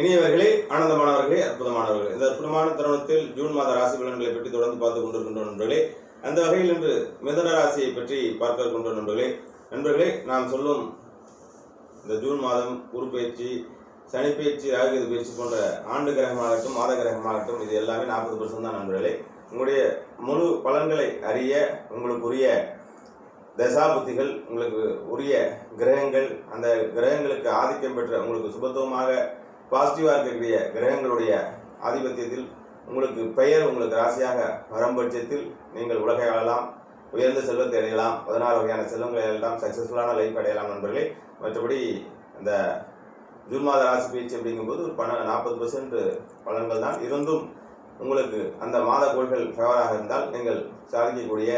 இனியவர்களே ஆனந்தமானவர்களே அற்புதமானவர்களே. இந்த அற்புதமான தருணத்தில் ஜூன் மாத ராசி பலன்களை பற்றி தொடர்ந்து பார்த்து கொண்டிருக்கின்ற நண்பர்களே. அந்த வகையில் இன்று மிதன ராசியை பற்றி பார்க்க கொண்ட நண்பர்களே. நண்பர்களே நாம் சொல்லும் இந்த ஜூன் மாதம் குரு பயிற்சி சனி பயிற்சி ராகுகேது பயிற்சி போன்ற ஆண்டு கிரகமாகட்டும் மாத கிரகமாகட்டும் இது எல்லாமே நாற்பது பர்சன்ட் தான் நண்பர்களே. உங்களுடைய முழு பலன்களை அறிய உங்களுக்கு உரிய தசாபுத்திகள் உங்களுக்கு உரிய கிரகங்கள் அந்த கிரகங்களுக்கு ஆதிக்கம் பெற்ற உங்களுக்கு சுபத்துவமாக பாசிட்டிவாக இருக்கக்கூடிய கிரகங்களுடைய ஆதிபத்தியத்தில் உங்களுக்கு பெயர் உங்களுக்கு ராசியாக வரும் பட்சத்தில் நீங்கள் உலகை ஆளலாம் உயர்ந்த செல்வத்தை அடையலாம் பதினாறு வகையான செல்வங்களை அடையலாம் சக்ஸஸ்ஃபுல்லான லைஃப் அடையலாம் நண்பர்களே. மற்றபடி அந்த ஜூன் மாத ராசி பயிற்சி அப்படிங்கும்போது ஒரு பண நாற்பது பர்சன்ட் பலன்கள் தான் இருந்தும் உங்களுக்கு அந்த மாத கோள்கள் ஃபேவராக இருந்தால் நீங்கள் சாதிக்கக்கூடிய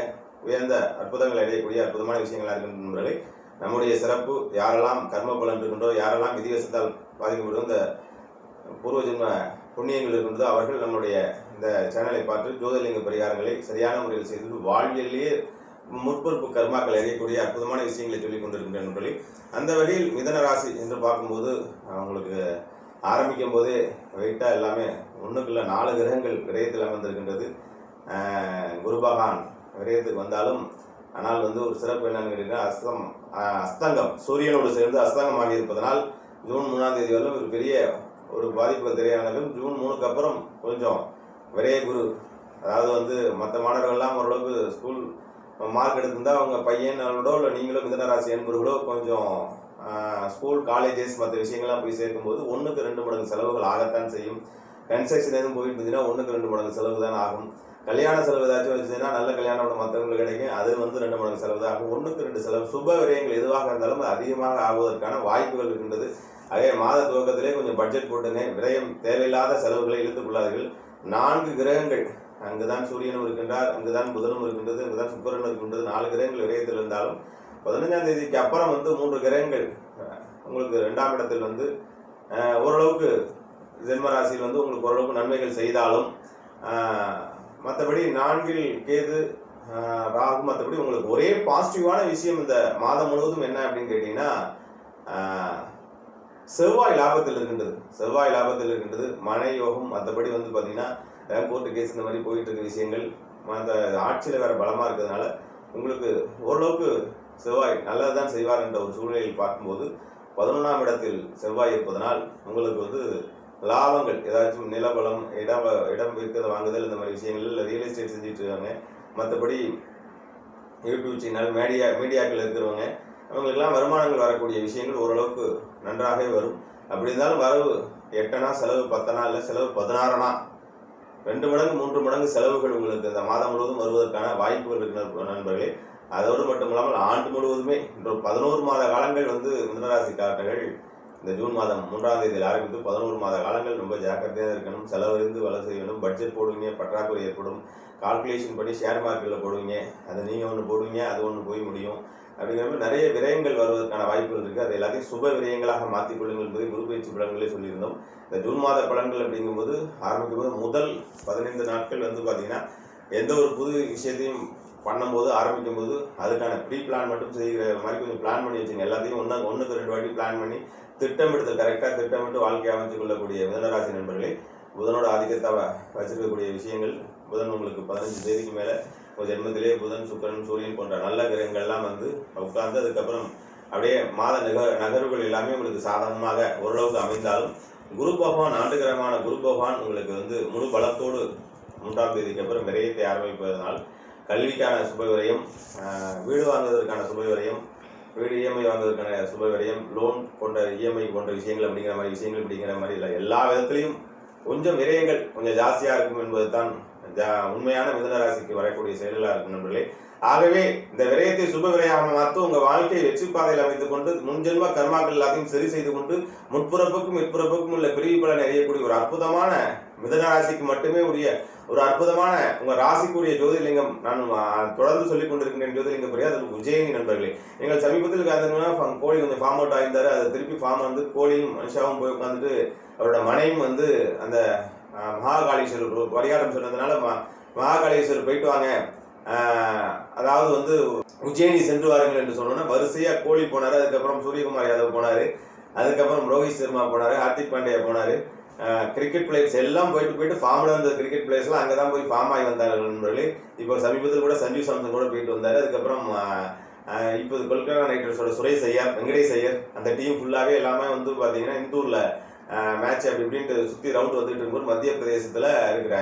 உயர்ந்த அற்புதங்களை அடையக்கூடிய அற்புதமான விஷயங்களாக இருக்கின்ற நண்பர்களே. நம்முடைய சிறப்பு யாரெல்லாம் கர்ம பலன் இருக்கின்றோ யாரெல்லாம் விதிவசத்தால் பாதிக்கப்படும். இந்த பூர்வ ஜென்ம புண்ணியங்கள் இருக்கின்றதோ அவர்கள் நம்முடைய இந்த சேனலை பார்த்து ஜோதிலிங்க பரிகாரங்களை சரியான முறையில் செய்து வாழ்வியலேயே முற்பொறுப்பு கர்மாக்கள் அறியக்கூடிய அற்புதமான விஷயங்களை சொல்லிக் கொண்டிருக்கின்ற நண்பர்களே. அந்த வகையில் மிதன ராசி என்று பார்க்கும்போது அவங்களுக்கு ஆரம்பிக்கும் போதே வெயிட்டாக எல்லாமே ஒன்றுக்குள்ள நாலு கிரகங்கள் விரயத்தில் அமர்ந்திருக்கின்றது. குருபகான் குரு பகவான் விரயத்துக்கு வந்தாலும் ஆனால் வந்து ஒரு சிறப்பு என்னன்னு கேட்டீங்கன்னா அஸ்தம் அஸ்தங்கம் சூரியனோடு சேர்ந்து அஸ்தங்கம் ஆகியிருப்பதனால் ஜூன் மூணாம் தேதி வரலும் ஒரு பெரிய ஒரு பாதிப்பு தெரியாதாலும் ஜூன் மூணுக்கு அப்புறம் கொஞ்சம் விரைய குரு அதாவது வந்து மற்ற மாணவர்கள்லாம் ஓரளவுக்கு ஸ்கூல் மார்க் எடுத்திருந்தால் அவங்க பையனோடோ இல்லை நீங்களோ மிதனராசி என்பவர்களோ கொஞ்சம் ஸ்கூல் காலேஜஸ் மற்ற விஷயங்கள்லாம் போய் சேர்க்கும்போது ஒன்றுக்கு ரெண்டு மடங்கு செலவுகள் ஆகத்தான் செய்யும். கன்ஸ்ட்ரக்ஷன் எதுவும் போயிட்டு இருந்துச்சுன்னா ஒன்றுக்கு ரெண்டு மடங்கு செலவு தான் ஆகும். கல்யாண செலவு ஏதாச்சும் வச்சுன்னா நல்ல கல்யாணம் மற்றவங்களுக்கு கிடைக்கும். அது வந்து ரெண்டு மடங்கு செலவு தான் ஆகும் ஒன்றுக்கு ரெண்டு செலவு. சுப விரயங்கள் எதுவாக இருந்தாலும் அதிகமாக ஆகுவதற்கான வாய்ப்புகள் இருக்கின்றது. அதே மாத துவக்கத்திலே கொஞ்சம் பட்ஜெட் போட்டுங்க. விரயம் தேவையில்லாத செலவுகளை இழுத்துக் கொள்ளாதீர்கள் நான்கு கிரகங்கள். அங்குதான் சூரியனும் இருக்கின்றார். அங்குதான் புதனும் இருக்கின்றது. அங்குதான் சுக்கிரனும் இருக்கின்றது. நாலு கிரகங்கள் விரயத்தில் இருந்தாலும் பதினஞ்சாம் தேதிக்கு அப்புறம் வந்து மூன்று கிரகங்கள். உங்களுக்கு ரெண்டாம் இடத்தில் வந்து ஓரளவுக்கு ஜென்ம ராசியில் வந்து உங்களுக்கு ஓரளவுக்கு நன்மைகள் செய்தாலும் மற்றபடி நான்கில் கேது ராகு மற்றபடி உங்களுக்கு ஒரே பாசிட்டிவான விஷயம் இந்த மாதம் முழுவதும் என்ன அப்படின்னு கேட்டிங்கன்னா செவ்வாய் லாபத்தில் இருக்கின்றது. செவ்வாய் லாபத்தில் இருக்கின்றது. மனை யோகம் மற்றபடி வந்து பார்த்தீங்கன்னா கோர்ட்டு கேஸ் இந்த மாதிரி போயிட்டு இருக்க விஷயங்கள் அந்த ஆட்சியில் வேறு பலமாக இருக்கிறதுனால உங்களுக்கு ஓரளவுக்கு செவ்வாய் நல்லது தான் செய்வார் என்ற ஒரு சூழ்நிலையில் பார்க்கும்போது பதினொன்றாம் இடத்தில் செவ்வாய் இருப்பதனால் உங்களுக்கு வந்து லாபங்கள் ஏதாச்சும் நிலபலம் இடம் இடம் இருக்கிறத வாங்குதல் இந்த மாதிரி விஷயங்கள் இல்லை ரியல் எஸ்டேட் செஞ்சுட்டு இருக்காங்க மற்றபடி யூடியூப் சேனல் மீடியா மீடியாக்கள் இருக்கிறவங்க அவங்களுக்கெல்லாம் வருமானங்கள் வரக்கூடிய விஷயங்கள் ஓரளவுக்கு நன்றாகவே வரும். அப்படி இருந்தாலும் வரவு எட்டனா செலவு பத்தனா இல்லை செலவு பதினாறனா ரெண்டு மடங்கு மூன்று மடங்கு செலவுகள் உங்களுக்கு இந்த மாதம் முழுவதும் வருவதற்கான வாய்ப்புகள் இருக்கிற நண்பர்களே. அதோடு மட்டும் இல்லாமல் ஆண்டு முழுவதுமே இன்று பதினோரு மாத காலங்கள் வந்து மிதனராசிக்காரர்கள் இந்த ஜூன் மாதம் மூன்றாம் தேதியில் ஆரம்பித்து பதினோரு மாத காலங்கள் ரொம்ப ஜாக்கிரதையாக இருக்கணும் செலவறிந்து வேலை செய்யணும் பட்ஜெட் போடுவீங்க பற்றாக்குறை ஏற்படும் கால்குலேஷன் பண்ணி ஷேர் மார்க்கெட்டில் போடுவீங்க அதை நீங்கள் ஒன்று போடுவீங்க அது ஒன்று போய் முடியும். அப்படிங்கிற மாதிரி நிறைய விரயங்கள் வருவதற்கான வாய்ப்புகள் இருக்குது அது எல்லாத்தையும் சுப விரயங்களாக மாற்றிக் கொள்ளுங்கள் என்பதை குரு பயிற்சி பலன்களே சொல்லியிருந்தோம். இந்த ஜூன் மாத பலன்கள் அப்படிங்கும்போது ஆரம்பிக்கும் போது முதல் பதினைந்து நாட்கள் வந்து பார்த்தீங்கன்னா எந்த ஒரு புது விஷயத்தையும் பண்ணும்போது ஆரம்பிக்கும் போது அதுக்கான ப்ரீ பிளான் மட்டும் செய்கிற மாதிரி கொஞ்சம் பிளான் பண்ணி வச்சுங்க. எல்லாத்தையும் ஒன்று ஒன்றுக்கு ரெண்டு வாட்டி பிளான் பண்ணி திட்டமிடுதல் கரெக்டாக திட்டமிட்டு வாழ்க்கையை அமைத்துக் கொள்ளக்கூடிய மிதனராசி நண்பர்களே புதனோட ஆதிக்கத்தை வச்சிருக்கக்கூடிய விஷயங்கள் புதன் உங்களுக்கு பதினஞ்சு தேதிக்கு மேலே உங்கள் ஜென்மத்திலே புதன் சுக்கிரன் சூரியன் போன்ற நல்ல கிரகங்கள்லாம் வந்து உட்கார்ந்து அதுக்கப்புறம் அப்படியே மாத நிக நகர்வுகள் எல்லாமே உங்களுக்கு சாதகமாக ஓரளவுக்கு அமைந்தாலும் குரு பகவான் ஆண்டு கிரகமான குரு பகவான் உங்களுக்கு வந்து முழு பலத்தோடு மூன்றாம் தேதிக்கு அப்புறம் விரயத்தை ஆரம்பிப்பதனால் கல்விக்கான சுப விரயம் வீடு வாங்குவதற்கான சுப விரயம் வீடு இஎம்ஐ வாங்குவதற்கான சுப விரயம் லோன் போன்ற இஎம்ஐ போன்ற விஷயங்கள் அப்படிங்கிற மாதிரி விஷயங்கள் அப்படிங்கிற மாதிரி இல்லை. எல்லா விதத்திலையும் கொஞ்சம் விரயங்கள் கொஞ்சம் ஜாஸ்தியாக இருக்கும் என்பது தான் ஜா- உண்மையான மிதன ராசிக்கு வரக்கூடிய செயல்களாக இருக்கும் நண்பர்களே. ஆகவே இந்த விரயத்தை சுப விரயமாக மாற்ற உங்கள் வாழ்க்கையை வெற்றி பாதையில் அமைத்துக் கொண்டு முன்ஜென்ம கர்மாக்கள் எல்லாத்தையும் சரி செய்து கொண்டு முற்புறப்புக்கும் இப்புறப்புக்கும் உள்ள பிரிவு பலன் அறியக்கூடிய ஒரு அற்புதமான மிதன ராசிக்கு மட்டுமே உரிய ஒரு அற்புதமான உங்கள் ராசிக்குரிய ஜோதிலிங்கம் நான் தொடர்ந்து சொல்லிக் கொண்டிருக்கின்றேன் ஜோதிலிங்க பெரிய அது உஜயனி நண்பர்களே. நீங்கள் சமீபத்தில் உட்காந்துங்கன்னா கோழி கொஞ்சம் ஃபார்ம் அவுட் ஆயிருந்தாரு அதை திருப்பி ஃபார்ம் வந்து கோழியும் மனுஷாவும் போய் உட்காந்துட்டு அவரோட மனையும் வந்து அந்த ஆ, மகாகாளீஸ்வரர் பரிகாரம் சொன்னதுனால ம- மகாகாளீஸ்வரர் போயிட்டு வாங்க. அதாவது வந்து உஜ்ஜயினி சென்று வாருங்கள் என்று சொன்னோன்னா வரிசையாக கோழி போனார். அதுக்கப்புறம் சூரியகுமார் யாதவ் போனார். அதுக்கப்புறம் ரோஹித் சர்மா போனார். ஹார்திக் பாண்டியா போனாரு. கிரிக்கெட் பிளேயர்ஸ் எல்லாம் போயிட்டு போயிட்டு ஃபார்மில் இருந்த கிரிக்கெட் பிளேயர்ஸ்லாம் அங்கே தான் போய் ஃபார்ம் ஆகி வந்தார்கள் நண்பர்களே. இப்போ சமீபத்தில் கூட சஞ்சீவ் சாம்சன் கூட போயிட்டு வந்தார். அதுக்கப்புறம் இப்போது இப்போ கொல்கத்தா நைட் ரைடர்ஸோட சுரேஷ் ஐயர் வெங்கடேஷ் ஐயர் அந்த டீம் ஃபுல்லாகவே எல்லாமே வந்து பார்த்தீங்கன்னா இந்தூரில் மேட்ச் அப்படி இப்படின்ட்டு சுற்றி ரவுண்ட் வந்துட்டு இருக்கும்போது மத்திய பிரதேசத்தில் இருக்கிற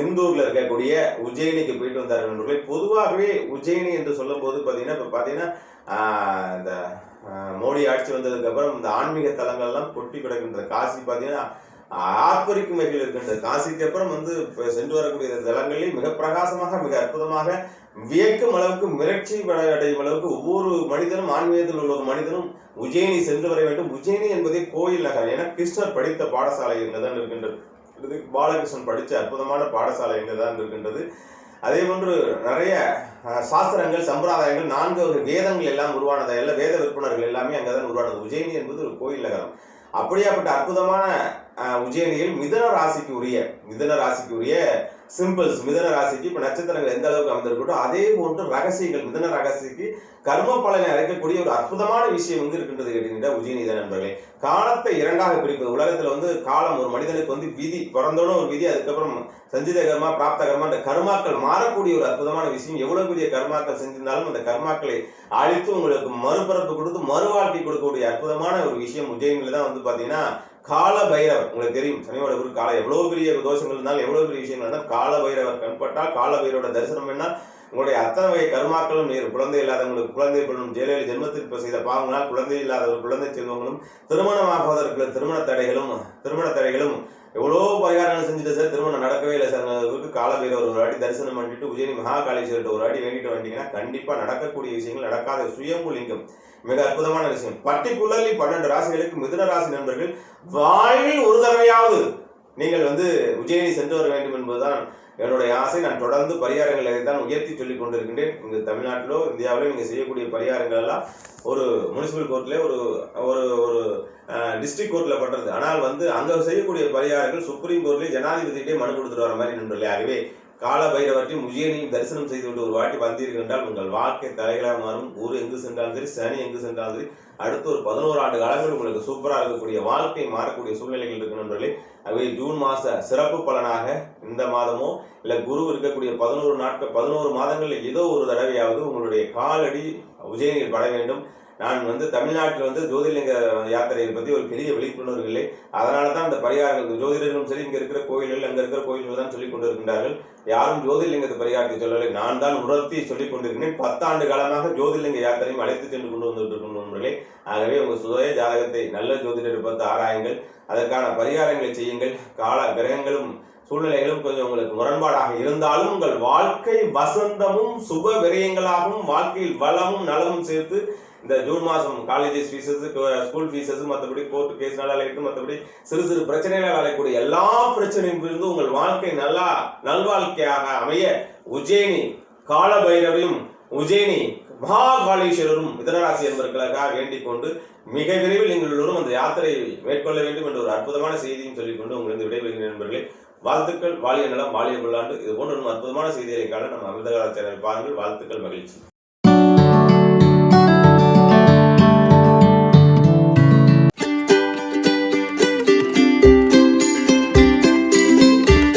இந்தூரில் இருக்கக்கூடிய உஜ்ஜயினிக்கு போயிட்டு வந்தார்கள் நண்பர்களே. பொதுவாகவே உஜ்ஜயினி என்று சொல்லும்போது பார்த்தீங்கன்னா இப்போ பார்த்தீங்கன்னா இந்த மோடி ஆட்சி வந்ததுக்கப்புறம் இந்த ஆன்மீக தலங்கள்லாம் கொட்டி கிடக்கின்ற காசி பார்த்தீங்கன்னா ஆர்ப்பரிக்கும் வகையில் இருக்கின்ற காசிக்கு அப்புறம் வந்து சென்று வரக்கூடிய தலங்களில் மிக பிரகாசமாக மிக அற்புதமாக வியக்கும் அளவுக்கு மிரட்சி அடையும் அளவுக்கு ஒவ்வொரு மனிதனும் ஆன்மீகத்தில் உள்ள ஒரு மனிதனும் உஜயினி சென்று வர வேண்டும். உஜயினி என்பதே கோயில் நகரம். ஏன்னா கிருஷ்ணர் படித்த பாடசாலை இங்கே தான் இருக்கின்றது பாலகிருஷ்ணன் படித்த அற்புதமான பாடசாலை இங்கே தான் இருக்கின்றது. அதே போன்று நிறைய சாஸ்திரங்கள் சம்பிரதாயங்கள் நான்கு வகை வேதங்கள் எல்லாம் உருவானது? எல்லாம் வேத விற்பனர்கள் எல்லாமே அங்கே தான் உருவானது. உஜயினி என்பது ஒரு கோயில் நகரம். அப்படியாப்பட்ட அற்புதமான உஜயனியில் மிதன ராசிக்கு உரிய மிதன ராசிக்கு உரிய சிம்பிள்ஸ் மிதன ராசிக்கு இப்போ நட்சத்திரங்கள் எந்த அளவுக்கு அமைந்திருக்கட்டோ அதே போன்று ரகசியங்கள் மிதன ரகசியக்கு கர்ம பலனை அழைக்கக்கூடிய ஒரு அற்புதமான விஷயம் வந்து இருக்கின்றது கேட்டீங்கன்னா உஜ்ஜயினி நண்பர்களே. காலத்தை இரண்டாக பிரிப்பது. உலகத்தில் வந்து காலம் ஒரு மனிதனுக்கு வந்து விதி பிறந்தோட ஒரு விதி அதுக்கப்புறம் சஞ்சித கர்மா பிராப்த கர்மா அந்த கர்மாக்கள் மாறக்கூடிய ஒரு அற்புதமான விஷயம். எவ்வளவு பெரிய கர்மாக்கள் செஞ்சிருந்தாலும் அந்த கர்மாக்களை அழித்து உங்களுக்கு மறுபரப்பு கொடுத்து மறுவாழ்க்கை கொடுக்கக்கூடிய அற்புதமான ஒரு விஷயம் உஜ்ஜயினில தான் வந்து பார்த்தீங்கன்னா கால பைரவர் உங்களுக்கு தெரியும் சனியோட குரு கால எவ்வளவு பெரிய தோஷங்கள் இருந்தாலும் எவ்வளவு பெரிய விஷயம் இருந்தாலும் கால பைரவர் கண்பட்டால் கால பைரவரோட தரிசனம் என்ன உங்களுடைய அத்தனை வகை கர்மாக்களும் நீர் குழந்தை இல்லாதவங்களுக்கு குழந்தை பெறும் ஜெயலலிதா ஜென்மத்திற்கு செய்த பாவங்களால் குழந்தை இல்லாதவர் குழந்தை செல்வங்களும் திருமணமாகுவதற்கு திருமண தடைகளும் திருமண தடைகளும் எவ்வளோ பரிகாரங்கள் செஞ்சுட்டு சார் திருமணம் நடக்கவே இல்லை சார் அதுக்கு காலபைரவர் ஒரு வாட்டி தரிசனம் பண்ணிட்டு உஜயனி மகாகாளீஸ்வரர்கிட்ட ஒரு வாட்டி வேண்டிட்டு வந்தீங்கன்னா கண்டிப்பாக நடக்கக்கூடிய விஷயங்கள் நடக்காத சுயம்பு லிங்கம் மிக அற்புதமான விஷயம். பர்டிகுலர்லி பன்னெண்டு ராசிகளுக்கு மிதுன ராசி நண்பர்கள் வாழ்வில் ஒரு தடவையாவது நீங்கள் வந்து உஜயினி சென்று வர வேண்டும் என்பதுதான் என்னுடைய ஆசை நான் தொடர்ந்து பரிகாரங்களை தான் உயர்த்தி சொல்லிக் கொண்டிருக்கின்றேன். இங்கு தமிழ்நாட்டிலோ இந்தியாவிலோ நீங்கள் செய்யக்கூடிய பரிகாரங்கள் எல்லாம் ஒரு முனிசிபல் கோர்ட்லேயே ஒரு ஒரு ஒரு டிஸ்ட்ரிக்ட் கோர்ட்டில் பண்ணுறது ஆனால் வந்து அங்கே செய்யக்கூடிய பரிகாரங்கள் சுப்ரீம் கோர்ட்லேயே ஜனாதிபதியிட்டே மனு கொடுத்துட்டு வர மாதிரி நண்பர்களே ஆகவே கால பைரவற்றையும் உஜயனையும் தரிசனம் செய்துவிட்டு ஒரு வாட்டி வந்தீர்கள் என்றால் உங்கள் வாழ்க்கை தலைகளாக மாறும். ஊர் எங்கு சென்றாலும் சரி சனி எங்கு சென்றாலும் சரி அடுத்து ஒரு பதினோரு ஆண்டு காலங்கள் உங்களுக்கு சூப்பராக இருக்கக்கூடிய வாழ்க்கை மாறக்கூடிய சூழ்நிலைகள் இருக்கு நண்பர்களே. அவை ஜூன் மாத சிறப்பு பலனாக இந்த மாதமோ இல்லை குரு இருக்கக்கூடிய பதினோரு நாட்கள் பதினோரு மாதங்களில் ஏதோ ஒரு தடவையாவது உங்களுடைய காலடி உஜயனில் பட வேண்டும். நான் வந்து தமிழ்நாட்டில் வந்து ஜோதிர்லிங்க யாத்திரையை பற்றி ஒரு பெரிய விழிப்புணர்வு இல்லை. அதனால தான் அந்த பரிகாரங்கள் ஜோதிடர்களும் சரி இங்கே இருக்கிற கோயில்கள் அங்கே இருக்கிற கோயில்கள் தான் சொல்லிக் கொண்டிருக்கின்றார்கள். யாரும் ஜோதிர்லிங்கத்தை பரிகாரத்தை சொல்லவில்லை. நான் தான் உணர்த்தி சொல்லிக் கொண்டிருக்கிறேன். பத்தாண்டு காலமாக ஜோதிர்லிங்க யாத்திரையும் அழைத்து சென்று கொண்டு வந்துட்டு இருக்கணும் நண்பர்களே ஆகவே உங்கள் சுய ஜாதகத்தை நல்ல ஜோதிடரை பார்த்து ஆராயுங்கள். அதற்கான பரிகாரங்களை செய்யுங்கள். கால கிரகங்களும் சூழ்நிலைகளும் கொஞ்சம் உங்களுக்கு முரண்பாடாக இருந்தாலும் உங்கள் வாழ்க்கை வசந்தமும் சுப விரயங்களாகவும் வாழ்க்கையில் வளமும் நலமும் சேர்த்து இந்த ஜூன் மாதம் காலேஜஸ் ஃபீஸஸ் ஸ்கூல் ஃபீஸஸ் மற்றபடி கோர்ட் கேஸ்னால அழைக்கும் மற்றபடி சிறு சிறு பிரச்சனைகளால் அழைக்கக்கூடிய எல்லா பிரச்சனையும் இருந்து உங்கள் வாழ்க்கை நல்லா நல்வாழ்க்கையாக அமைய உஜ்ஜயினி காலபைரவையும் உஜ்ஜயினி மகாகாளீஸ்வரரும் மிதனராசி என்பவர்களுக்காக வேண்டிக் கொண்டு மிக விரைவில் நீங்கள் எல்லோரும் அந்த யாத்திரையை மேற்கொள்ள வேண்டும் என்ற ஒரு அற்புதமான செய்தியும் சொல்லிக்கொண்டு உங்களுக்கு விடைபெறுகிறேன் நண்பர்களே. வாழ்த்துக்கள் வாலிய நலம் வாலிய கொள்ளாண்டு இது போன்ற அற்புதமான செய்திகளை காண நம்ம அமிர்தகால சேனல் பாருங்கள். வாழ்த்துக்கள் மகிழ்ச்சி.